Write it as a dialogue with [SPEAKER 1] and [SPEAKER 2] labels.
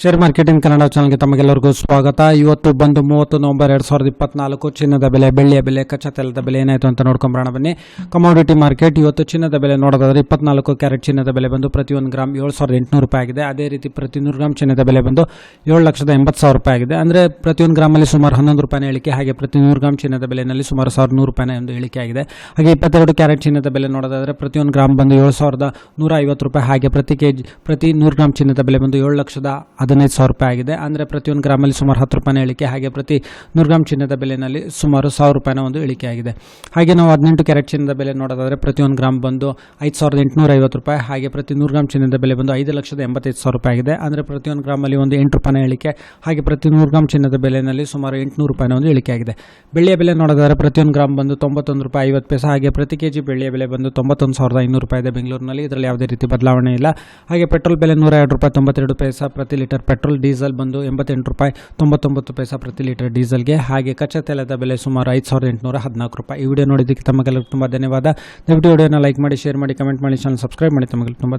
[SPEAKER 1] Share marketing Kannada ಚಾನಲ್ಗೆ ತಮಗೆಲ್ಲರಿಗೂ ಸ್ವಾಗತ. ಇವತ್ತು ಬಂದು ಮೂವತ್ತು ನವಂಬರ್ ಎರಡು ಸಾವಿರದ ಇಪ್ಪತ್ನಾಲ್ಕು, ಚಿನ್ನದ ಬೆಲೆ, ಬೆಳ್ಳಿಯ ಬೆಲೆ, ಕಚ್ಚಾ ತೆಲದ ಬೆಲೆ ಏನಾಯಿತು ಅಂತ ನೋಡ್ಕೊಂಬರೋಣ ಬನ್ನಿ. ಕಮಾಡಿಟಿ ಮಾರ್ಕೆಟ್ ಇವತ್ತು ಚಿನ್ನದ ಬೆಲೆ ನೋಡೋದಾದ್ರೆ ಇಪ್ಪತ್ನಾಲ್ಕು ಕ್ಯಾರೆಟ್ ಚಿನ್ನದ ಬೆಲೆ ಬಂದು ಪ್ರತಿ ಒಂದು ಗ್ರಾಮ್ ಏಳು ಸಾವಿರದ ಎಂಟುನೂರು ರೂಪಾಯಿ ಆಗಿದೆ. ಅದೇ ರೀತಿ ಪ್ರತಿ ನೂರು ಗ್ರಾಮ್ ಚಿನ್ನದ ಬೆಲೆ ಬಂದು ಏಳು ಲಕ್ಷದ ಎಂಬತ್ತು ಸಾವಿರ ರೂಪಾಯಿ ಆಗಿದೆ. ಅಂದರೆ ಪ್ರತಿಯೊಂದು ಗ್ರಾಮಲ್ಲಿ ಸುಮಾರು ಹನ್ನೊಂದು ರೂಪಾಯಿನ ಇಳಿಕೆ ಹಾಗೆ ಪ್ರತಿ ನೂರು ಗ್ರಾಮ್ ಚಿನ್ನದ ಬೆಲೆಯಲ್ಲಿ ಸುಮಾರು ಸಾವಿರದ ನೂರು ರೂಪಾಯಿನ ಒಂದು ಇಳಿಕೆ ಆಗಿದೆ. ಹಾಗೆ ಇಪ್ಪತ್ತೆರಡು ಕ್ಯಾರೆಟ್ ಚಿನ್ನದ ಬೆಲೆ ನೋಡೋದಾದ್ರೆ ಪ್ರತಿಯೊಂದು ಗ್ರಾಮ್ ಬಂದು ಏಳು ಸಾವಿರದ ನೂರ ಐವತ್ತು ರೂಪಾಯಿ, ಹಾಗೆ ಪ್ರತಿ ಕೆ ಜಿ ಪ್ರತಿ ನೂರು ಗ್ರಾಮ್ ಚಿನ್ನದ ಬೆಲೆ ಬಂದು ಏಳು ಲಕ್ಷದ ಹದಿನೈದು ಸಾವಿರ ರೂಪಾಯಿ ಆಗಿದೆ. ಅಂದರೆ ಪ್ರತಿಯೊಂದು ಗ್ರಾಮಲ್ಲಿ ಸುಮಾರು ಹತ್ತು ರೂಪಾಯಿನ ಇಳಿಕೆ, ಹಾಗೆ ಪ್ರತಿ ನೂರು ಗ್ರಾಮ್ ಚಿನ್ನದ ಬೆಲೆಯಲ್ಲಿ ಸುಮಾರು ಸಾವಿರ ರೂಪಾಯಿನ ಒಂದು ಇಳಿಕೆ ಆಗಿದೆ. ಹಾಗೆ ನಾವು ಹದಿನೆಂಟು ಕ್ಯಾರೆಟ್ ಚಿನ್ನದ ಬೆಲೆ ನೋಡೋದಾದರೆ ಪ್ರತಿಯೊಂದು ಗ್ರಾಮ್ ಬಂದು ಐದು ಸಾವಿರದ ಎಂಟುನೂರ ಐವತ್ತು ರೂಪಾಯಿ, ಹಾಗೆ ಪ್ರತಿ ನೂರು ಗ್ರಾಮ್ ಚಿನ್ನದ ಬೆಲೆ ಬಂದು ಐದು ಲಕ್ಷದ ಎಂಬತ್ತೈದು ಸಾವಿರ ರೂಪಾಯಿ ಆಗಿದೆ. ಅಂದರೆ ಪ್ರತಿಯೊಂದು ಗ್ರಾಮಲ್ಲಿ ಒಂದು ಎಂಟು ರೂಪಾಯಿನ ಇಳಿಕೆ, ಹಾಗೆ ಪ್ರತಿ ನೂರು ಗ್ರಾಮ್ ಚಿನ್ನದ ಬೆಲೆಯಲ್ಲಿ ಸುಮಾರು ಎಂಟುನೂರು ರೂಪಾಯಿನ ಒಂದು ಇಳಿಕೆ ಆಗಿದೆ. ಬೆಳ್ಳಿಯ ಬೆಲೆ ನೋಡೋದಾದರೆ ಪ್ರತಿಯೊಂದು ಗ್ರಾಮ್ ಬಂದು ತೊಂಬತ್ತೊಂದು ರೂಪಾಯಿ ಐವತ್ತು ಪೈಸೆ, ಹಾಗೆ ಪ್ರತಿ ಕೆ ಜಿ ಬೆಳ್ಳಿಯ ಬೆಲೆ ಬಂದು ತೊಂಬತ್ತೊಂದು ಸಾವಿರದ ಐನೂರು ರೂಪಾಯಿ ಇದೆ ಬೆಂಗಳೂರಿನಲ್ಲಿ. ಇದರಲ್ಲಿ ಯಾವುದೇ ರೀತಿ ಬದಲಾವಣೆ ಇಲ್ಲ. ಹಾಗೆ ಪೆಟ್ರೋಲ್ ಬೆಲೆ ನೂರ ಎರಡು ರೂಪಾಯಿ ತೊಂಬತ್ತೆರಡು ಪೈಸಾ ಪ್ರತಿ ಲೀಟರ್ ಪೆಟ್ರೋಲ್, ಡೀಸೆಲ್ ಬಂದು ಎಂಬತ್ತೆಂಟು ರೂಪಾಯಿ, ತೊಂಬತ್ತೊಂಬತ್ತು ಪೈಸಾ ಪ್ರತಿ ಲೀಟರ್ ಡೀಸೆಲ್ಗೆ. ಹಾಗೆ ಕಚ್ಚಾ ತೈಲದ ಬೆಲೆ ಸುಮಾರು ಐದು ಸಾವಿರದ ಎಂಟುನೂರ ಹದಿನಾಲ್ಕು ರೂಪಾಯಿ. ಈ ವಿಡಿಯೋ ನೋಡಿದ್ದಕ್ಕೆ ತಮಗೆಲ್ಲರಿಗೂ ತುಂಬ ಧನ್ಯವಾದ. ದಯವಿಟ್ಟು ವಿಡಿಯೋನ ಲೈಕ್ ಮಾಡಿ, ಶೇರ್ ಮಾಡಿ, ಕಮೆಂಟ್ ಮಾಡಿ ಚಾನಲ್ ಸಬ್ಸ್ಕ್ರೈಬ್ ಮಾಡಿ. ತಮಗೆಲ್ಲ ತುಂಬ